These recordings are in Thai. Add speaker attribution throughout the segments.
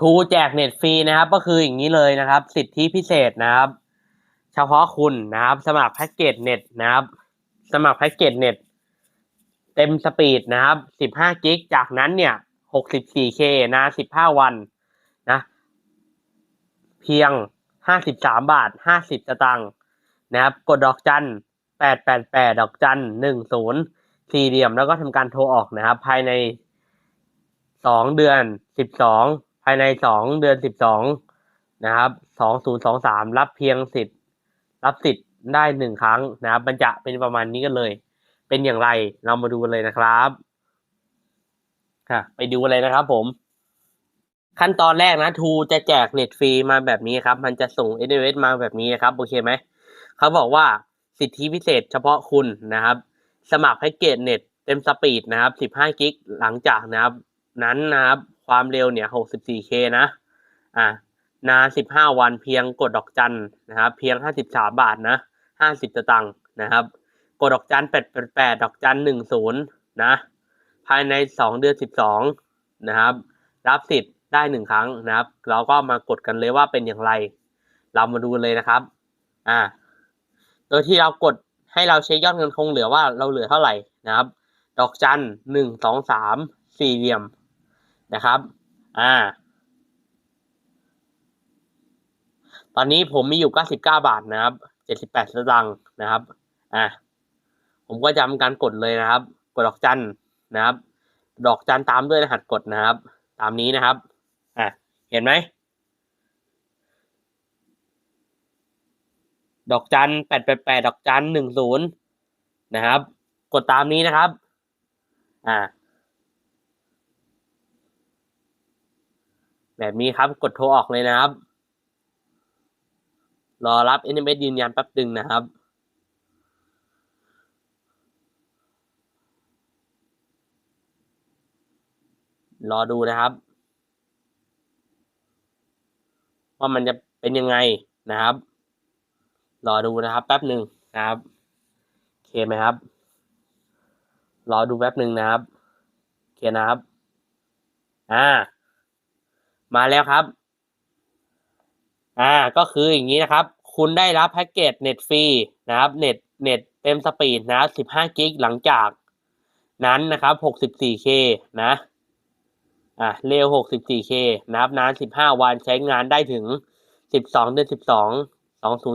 Speaker 1: ทูแจกเน็ตฟรีนะครับ ก็คืออย่างนี้เลยนะครับ สิทธิพิเศษนะครับ เฉพาะคุณนะครับ สมัครแพ็กเกจเน็ตนะครับ สมัครแพ็กเกจเน็ตเต็มสปีดนะครับ 15 กิก จากนั้นเนี่ย 64K นะ 15 วันนะ เพียง 53 บาท 50 สตางค์นะครับ กดดอกจัน 888 ดอกจัน 10 สี่เหลี่ยม แล้วก็ทำการโทรออกนะครับ ภายใน 2 เดือน 12 ภายใน2เดือน12นะครับ2023รับเพียงสิทธิ์ รับสิทธิ์ได้หนึ่งครั้งนะครับมันจะเป็นประมาณนี้กันเลย เป็นอย่างไรเรามาดูกันเลยนะครับค่ะไปดูกันเลยนะครับผม ขั้นตอนแรกนะทูจะแจกเน็ตฟรีมาแบบนี้ครับ มันจะส่ง SMS มาแบบนี้นะครับ โอเคไหม เขาบอกว่าสิทธิพิเศษเฉพาะคุณนะครับ สมัครแพ็กเกจเน็ตเต็มสปีดนะครับ 15 กิก หลังจากนะครับ นั้นนะครับ ความเร็วเนี่ย 64K นะ อ่านาน 15 วันเพียงกดดอกจันนะครับ เพียง 53 บาทนะ 50สตางค์นะครับ กดดอกจัน 888 ดอกจัน 10 นะ ภายใน 2 เดือน 12 นะครับ รับสิทธิ์ได้หนึ่งครั้งนะครับ เราก็มากดกันเลยว่าเป็นอย่างไร เรามาดูกันเลยนะครับ อ่า โดยที่เรากดให้เราเช็คยอดเงินคงเหลือว่าเราเหลือเท่าไหร่นะครับ ดอกจันหนึ่งสองสามสี่เหลี่ยม นะครับ อ่า ตอนนี้ผมมีอยู่เก้าสิบเก้าบาทนะครับเจ็ดสิบแปดสตางค์นะครับ อ่าผมก็จะทำการกดเลยนะครับ กดดอกจันนะครับ ดอกจันตามด้วยรหัสกดนะครับ ตามนี้นะครับ อะ เห็นไหม ดอกจันแปดแปดแปดดอกจันหนึ่งศูนย์นะครับ กดตามนี้นะครับ อ่า แบบนี้ครับกดโทรออกเลยนะครับ รอรับ SMS ยืนยันแป๊บดึงนะครับรอดูนะครับ ว่ามันจะเป็นยังไงนะครับ รอดูนะครับ แป๊บหนึ่งนะครับโอเคไหมครับ รอดูแป๊บหนึ่งนะครับโอเคนะครับ อ่า มาแล้วครับ อ่า ก็คืออย่างนี้นะครับ คุณได้รับแพ็กเกจเน็ตฟรีนะครับ เน็ตเน็ตเต็มสปีดนะ15กิกหลังจากนั้นนะครับ 64K นะ อะเร็ว 64K นะครับนาน15วันใช้งานได้ถึง12เดือน12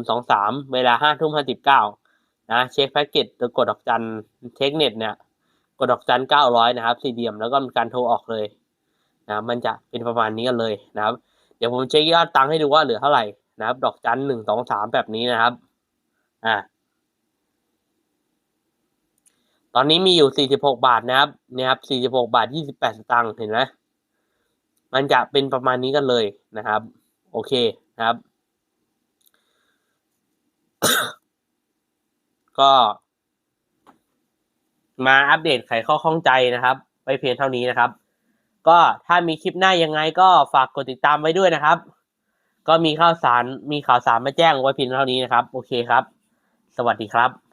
Speaker 1: 2023เวลา5ทุ่ม59นะเช็คแพ็กเกจโดยกดดอกจันเช็คเน็ตเนี่ย กดดอกจัน900นะครับสี่เหลี่ยมแล้วก็มีการโทรออกเลย นะมันจะเป็นประมาณนี้กันเลยนะครับ เดี๋ยวผมเช็คยอดตังค์ให้ดูว่าเหลือเท่าไหร่นะครับ ดอกจัน1 2 3แบบนี้นะครับ อ่า ตอนนี้มีอยู่46บหกบาทนะครับนี่ครับ46บหกบาท28สตางค์เห็นไหมมันจะเป็นประมาณนี้กันเลยนะครับ โอเคนะครับ ก็มาอัปเดตไขข้อข้องใจนะครับไว้เพียงเท่านี้นะครับ ก็ถ้ามีคลิปหน้ายังไงก็ฝากกดติดตามไว้ด้วยนะครับ ก็มีข่าวสารมีข่าวสารมาแจ้งไว้เพียงเท่านี้นะครับ โอเคครับ สวัสดีครับ